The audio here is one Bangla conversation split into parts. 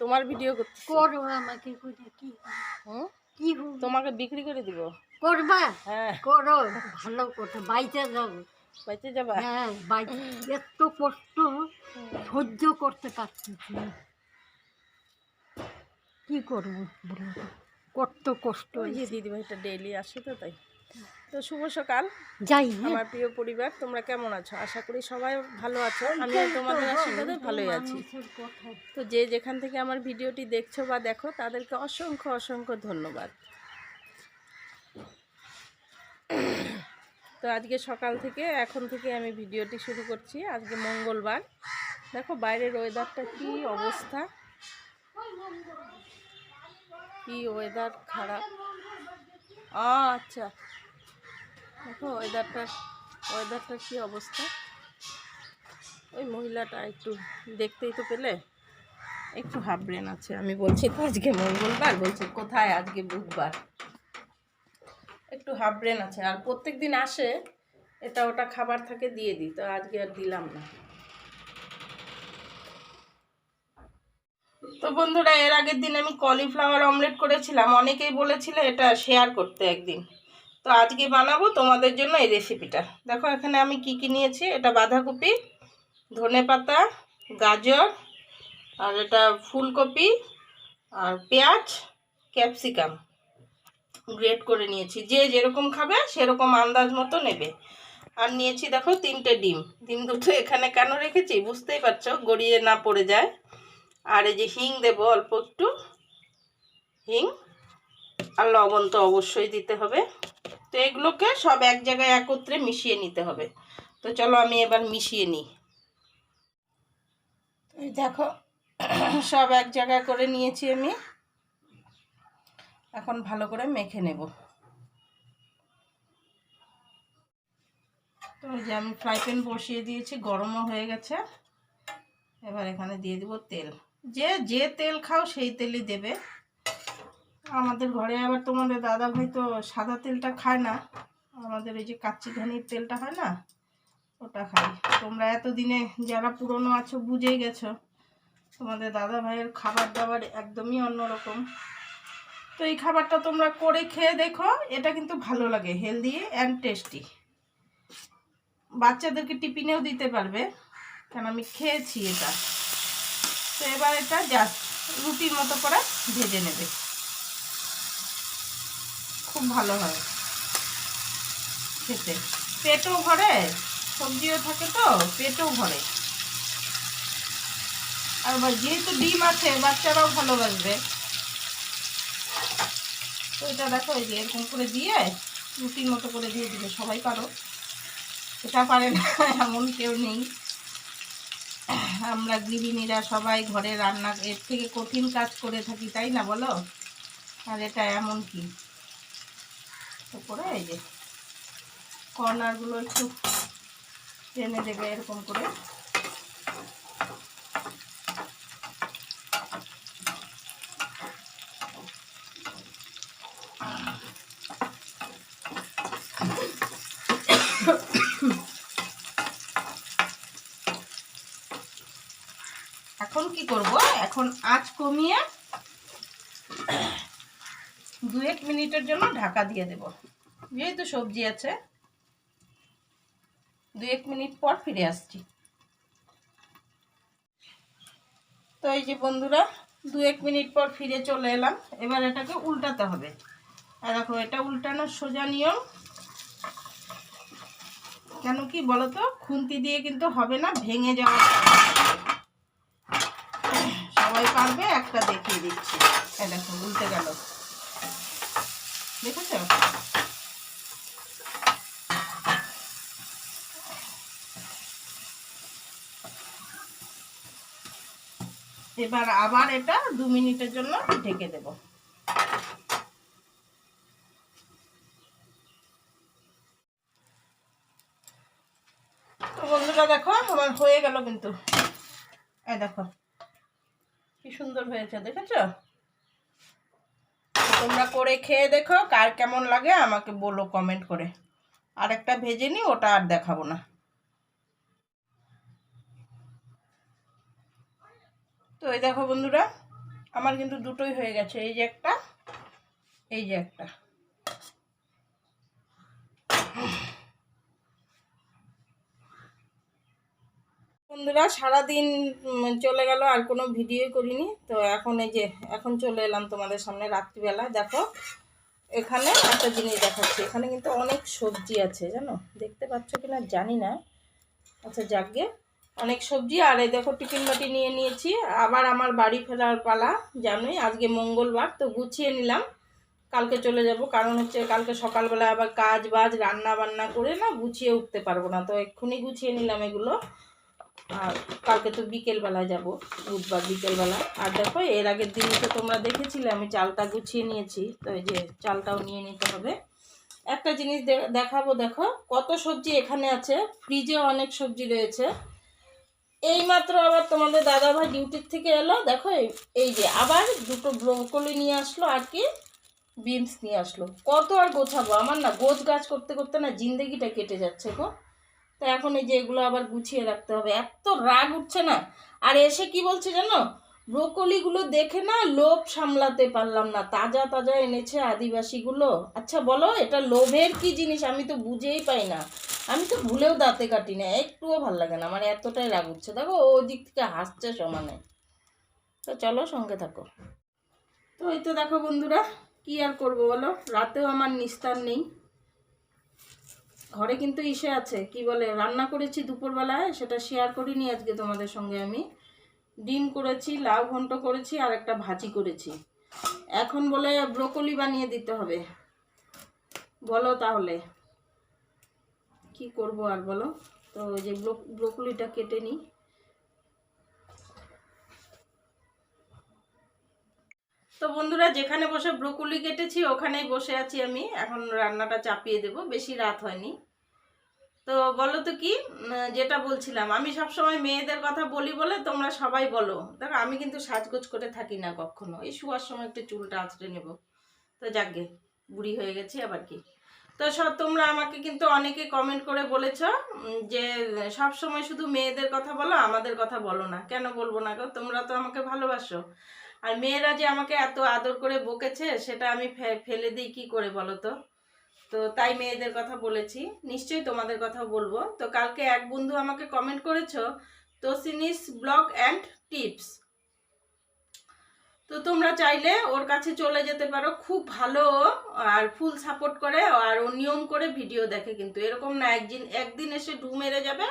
তোমার ভিডিও করতে করো আমাকে কি হুম? কি? তোমাকে বিক্রি করে দিব। করবা? হ্যাঁ। করো ভালো কথা বাইচে যাও বাইতে যাবা? হ্যাঁ বাইচে। এত কষ্ট সহ্য করতে পারছি। কি করব বলো কত কষ্ট দিদিভাইটা ডেইলি আসে তো তাই। তো শুভ সকাল যাই আমার প্রিয় পরিবার তোমরা কেমন আছো? আশা করি সবাই ভালো আছো আমি তোমাদের আশীর্বাদে ভালোই আছি। তো যে যেখান থেকে আমার ভিডিওটি দেখছ বা দেখো তাদেরকে অসংখ্য অসংখ্য ধন্যবাদ। তো আজকে সকাল থেকে এখন থেকে আমি ভিডিওটি শুরু করছি। আজকে মঙ্গলবার। দেখো বাইরের ওয়েদারটা কি অবস্থা। কি ওয়েদার খারাপ। আচ্ছা দেখো ওয়েদারটার ওয়েদারটার কি অবস্থা? ওই মহিলাটা একটু দেখতেই তো পেলে। একটু হাফ ব্রেন আছে, আমি বলছি, তো আজকে মঙ্গলবার? বলছি, কোথায় আজকে বুধবার? একটু হাফ ব্রেন আছে, আর প্রত্যেক দিন আসে, এটা ওটা খাবার থাকে, দিয়ে দিই, তো আজকে আর দিলাম না। তো বন্ধুরা, এর আগের দিন আমি কলিফ্লাওয়ার অমলেট করেছিলাম, অনেকেই বলেছিল এটা শেয়ার করতে একদিন। তো আজকে বানাবো তোমাদের জন্য এই রেসিপিটা দেখো, এখানে আমি কি কি নিয়েছি? এটা বাঁধাকপি, ধনে পাতা, গাজর, আর এটা ফুলকপি, আর পেঁয়াজ, ক্যাপসিকাম। গ্রেট করে নিয়েছি। যে যেরকম খাবে, সেরকম আন্দাজ মতো নেবে। আর নিয়েছি, দেখো, তিনটে ডিম। ডিম দুটো এখানে কেন রেখেছি? বুঝতেই পারছ, গড়িয়ে না পড়ে যায়। আর এই যে হিং দেবো অল্প একটু। হিং আর লবণ তো অবশ্যই দিতে হবে। তো এগুলোকে সব এক জায়গায় একত্রে মিশিয়ে নিতে হবে। তো চলো আমি এবার মিশিয়ে নিই। দেখো, সব এক জায়গায় করে নিয়েছি আমি। এখন ভালো করে মেখে নেব। তো এই যে আমি ফ্রাই প্যান বসিয়ে দিয়েছি, গরমও হয়ে গেছে। এবার এখানে দিয়ে দেবো তেল। যে যে তেল খাও সেই তেলই দেবে। আমাদের ঘরে আবার তোমাদের দাদা ভাই তো সাদা তেলটা খায় না। আমাদের এই যে কাচ্চি ধানির তেলটা হয় না, ওটা খাই। তোমরা এতদিনে যারা পুরনো আছো বুঝেই গেছো, তোমাদের দাদা ভাইয়ের খাবার দাবার একদমই অন্যরকম। তো এই খাবারটা তোমরা করে খেয়ে দেখো, এটা কিন্তু ভালো লাগে হেলদি অ্যান্ড টেস্টি বাচ্চাদেরকে টিফিনেও দিতে পারবে, কারণ আমি খেয়েছি এটা। তো এবার এটা জাস্ট রুটির মতো করে ভেজে নেবে। খুব ভালো হয় খেতে। পেটও ভরে, সবজিও থাকে তো, পেটও ভরে। আর যেহেতু ডিম আছে, বাচ্চারাও ভালোবাসবে। তো এটা দেখো, এই যে এরকম করে দিয়ে, রুটির মতো করে দিয়ে দিবে, সবাই পারো। এটা পারে না, এমন কেউ নেই। আমরা গৃহিণীরা সবাই ঘরে রান্না, এর থেকে কঠিন কাজ করে থাকি, তাই না বলো? আর এটা এমন কি? করে এই যে কর্নারগুলো একটু টেনে দেবে এরকম করে। এখন কি করব? এখন আঁচ কমিয়ে দু এক মিনিটের জন্য ঢাকা দিয়ে দেব। যেহেতু সবজি আছে। দু এক মিনিট পর ফিরে আসছি। তো এই যে বন্ধুরা দু এক মিনিট পর ফিরে চলে এলাম। এবার এটাকে উল্টাতে হবে। আর দেখো, এটা উল্টানোর সোজা নিয়ম। কেন কি বলো তো খুন্তি দিয়ে কিন্তু হবে না, ভেঙে যাওয়া। সবাই পারবে? একটা দেখিয়ে দিচ্ছি। দেখো, উল্টে গেল। দেখেছ? এবার আবার এটা দু মিনিটের জন্য ঢেকে দেব। তো বন্ধুরা দেখো, আমার হয়ে গেল কিন্তু। এই দেখো, কি সুন্দর হয়েছে, দেখেছ? তোমরা করে খেয়ে দেখো, কার কেমন লাগে আমাকে বলো কমেন্ট করে। আর একটা ভেজে নিই, ওটা আর দেখাবো না। তো এই দেখো বন্ধুরা, আমার কিন্তু দুটোই হয়ে গেছে, এই যে একটা, এই যে একটা। বন্ধুরা, সারাদিন চলে গেল, আর কোনো ভিডিও করিনি। তো এখন এই যে, এখন চলে এলাম তোমাদের সামনে রাত্রিবেলা। দেখো, এখানে একটা জিনিস দেখাচ্ছি। এখানে কিন্তু অনেক সবজি আছে, জানো? দেখতে পাচ্ছ কি না জানি না। আচ্ছা যাকগে। অনেক সবজি, আর এই দেখো, টিফিন বাটি নিয়ে নিয়েছি। আবার আমার বাড়ি ফেরার পালা, জানোই, আজকে মঙ্গলবার। তো গুছিয়ে নিলাম। কালকে চলে যাব, কারণ হচ্ছে কালকে সকালবেলা আবার কাজ বাজ রান্না বান্না করে না গুছিয়ে উঠতে পারব না। তো এক্ষুনি গুছিয়ে নিলাম এগুলো। আর কালকে তো বিকেলবেলা যাব বুধবার বিকেলবেলা আর দেখো, এর আগের দিনই তো তোমরা দেখেছিলে, আমি চালটা গুছিয়ে নিয়েছি, তো এই যে চালটাও নিয়ে নিতে হবে। একটা জিনিস দেখাবো, দেখো, কত সবজি এখানে আছে, ফ্রিজে অনেক সবজি রয়েছে। এইমাত্র আবার তোমাদের দাদাভাই ডিউটির থেকে এলো, দেখো, এই- এই যে আবার দুটো ব্রোকলি নিয়ে আসলো আর কি, বিনস নিয়ে আসলো। কত আর গোছাবো, আমার না গোছ গাছ করতে করতে না জিন্দেগিটা কেটে যাচ্ছে গো। তো এখন এই যে এগুলো আবার গুছিয়ে রাখতে হবে। এত রাগ উঠছে না। আর এসে কি বলছে জানো? ব্রোকলিগুলো দেখে না লোভ সামলাতে পারলাম না। তাজা তাজা এনেছে আদিবাসীগুলো। আচ্ছা বলো, এটা লোভের কি জিনিস? আমি তো বুঝেই পাই না। আমি তো ভুলেও দাঁতে কাটি না। একটুও ভালো লাগে না। আমার এতটাই রাগ উঠছে। দেখো ওই দিক থেকে হাসছে সমানে। তো চলো সঙ্গে থাকো। তো এই তো দেখো বন্ধুরা, কি আর করব বলো? রাতেও আমার নিস্তার নেই। ঘরে কিন্তু ইসে আছে। কি বলে, রান্না করেছি দুপুরবেলায়, সেটা শেয়ার করিনি আজকে তোমাদের সঙ্গে আমি। ডিম করেছি, লাউ ঘন্ট করেছি, আর একটা ভাজি করেছি। এখন বলে ব্রোকলি বানিয়ে দিতে হবে। বলো তাহলে, কি করব আর বলো? তো ওই যে ব্রো- ব্রোকলিটা কেটে নিই। তো বন্ধুরা, যেখানে বসে ব্রোকলি কেটেছি, ওখানেই বসে আছি আমি। এখন রান্নাটা চাপিয়ে দেব, বেশি রাত হয়নি। তো বলো তো কি যেটা বলছিলাম, আমি সবসময় মেয়েদের কথা বলি বলে তোমরা সবাই বলো। দেখো, আমি কিন্তু সাজগোজ করে থাকি না কখনো। এই শোয়ার সময় একটু চুলটা আঁচড়ে নেব। তো যাকগে, বুড়ি হয়ে গেছি আবার কি। তো সব তোমরা আমাকে কিন্তু অনেকে কমেন্ট করে বলেছ যে সব সময় শুধু মেয়েদের কথা বলো, আমাদের কথা বলো না। কেন বলব না তোমরা তো আমাকে ভালোবাসো। আর মেয়েরা যে আমাকে এত আদর করে বকেছে, সেটা আমি ফেলে দিই, কি করে বলো তো? তো তাই মেয়েদের কথা বলেছি। নিশ্চয়ই তোমাদের কথা বলব। তো কালকে এক বন্ধু আমাকে কমেন্ট করেছ তোসিনিস ব্লগ অ্যান্ড টিপস তো তোমরা চাইলে ওর কাছে চলে যেতে পারো। খুব ভালো আর ফুল সাপোর্ট করে আর ও নিয়ম করে ভিডিও দেখে কিন্তু। এরকম না, একদিন একদিন এসে ডু মেরে যাবে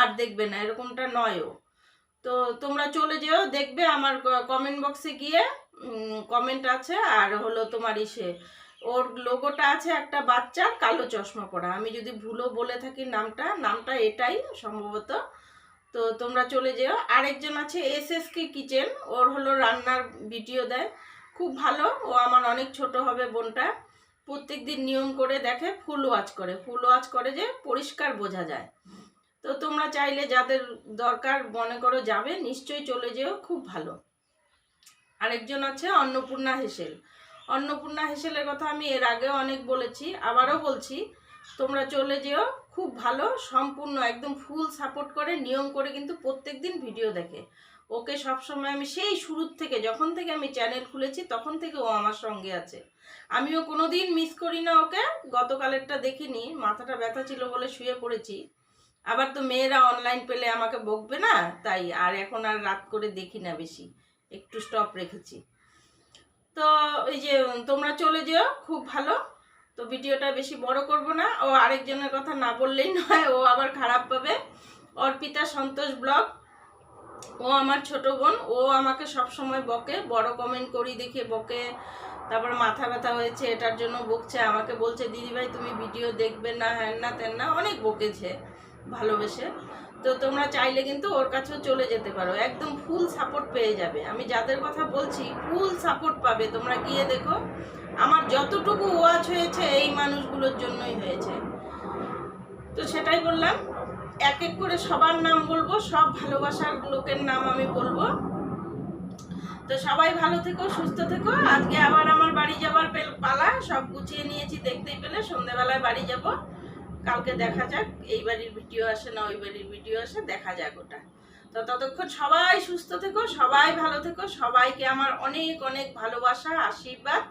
আর দেখবে না। এরকমটা নয় ও তো তোমরা চলে যেও, দেখবে আমার কমেন্ট বক্সে গিয়ে কমেন্ট আছে আর হলো তোমার ইসে, ওর লোগোটা আছে একটা বাচ্চার কালো চশমা পরা। আমি যদি ভুলও বলে থাকি নামটা নামটা এটাই সম্ভবত। তো তোমরা চলে যেও। আরেকজন আছে এস এস কে কিচেন ওর হলো রান্নার ভিডিও দেয়। খুব ভালো, ও আমার অনেক ছোট হবে বোনটা। প্রত্যেক দিন নিয়ম করে দেখে ফুল ওয়াচ করে। ফুল ওয়াচ করে যে পরিষ্কার বোঝা যায়। তো তোমরা চাইলে যাদের দরকার মনে করো যাবে, নিশ্চয়ই চলে যেও, খুব ভালো। আরেকজন আছে অন্নপূর্ণা হেসেল। অন্নপূর্ণা হেসেলের কথা আমি এর আগেও অনেক বলেছি, আবারও বলছি, তোমরা চলে যেও, খুব ভালো, সম্পূর্ণ একদম ফুল সাপোর্ট করে, নিয়ম করে কিন্তু প্রত্যেক দিন ভিডিও দেখে। ওকে সবসময় আমি সেই শুরুর থেকে, যখন থেকে আমি চ্যানেল খুলেছি, তখন থেকে ও আমার সঙ্গে আছে। আমিও কোনো দিন মিস করি না ওকে, গতকালেরটা দেখিনি, মাথাটা ব্যথা ছিল বলে শুয়ে পড়েছি। আবার তো মেয়েরা অনলাইন পেলে আমাকে বকবে না? তাই আর এখন আর রাত করে দেখি না বেশি। একটু স্টপ রেখেছি। তো এই যে, তোমরা চলে যেও, খুব ভালো। তো ভিডিওটা বেশি বড় করব না। ও আরেকজনের কথা না বললেই নয়, ও আবার খারাপ পাবে। অর্পিতা সন্তোষ ব্লগ। ও আমার ছোট বোন, ও আমাকে সব সময় বকে, বড় কমেন্ট করি দেখে বকে। তারপর মাথা ব্যথা হয়েছে, এটার জন্য বকছে, আমাকে বলছে, দিদিভাই, তুমি ভিডিও দেখবে না, হ্যান না তেন না। অনেক বকেছে। ভালোবেসে। তো তোমরা চাইলে কিন্তু ওর কাছেও চলে যেতে পারো। একদম ফুল সাপোর্ট পেয়ে যাবে। আমি যাদের কথা বলছি ফুল সাপোর্ট পাবে। তোমরা গিয়ে দেখো, আমার যতটুকু ওয়াচ হয়েছে, এই মানুষগুলোর জন্যই হয়েছে। তো সেটাই বললাম, এক এক করে সবার নাম বলব, সব ভালোবাসার লোকের নাম আমি বলব। তো সবাই ভালো থেকো, সুস্থ থেকো। আজকে আবার আমার বাড়ি যাবার পালা, সব গুছিয়ে নিয়েছি, দেখতেই পেলে। সন্ধ্যেবেলায় বাড়ি যাব। কালকে দেখা যাক, এই বাড়ির ভিডিও আসে না, ওই বাড়ির ভিডিও আসে, দেখা যাক ওটা। তো ততক্ষণ সবাই সুস্থ থেকো, সবাই ভালো থেকো, সবাইকে আমার অনেক অনেক ভালোবাসা, আশীর্বাদ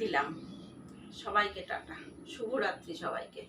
দিলাম। সবাইকে টাটা। শুভরাত্রি সবাইকে।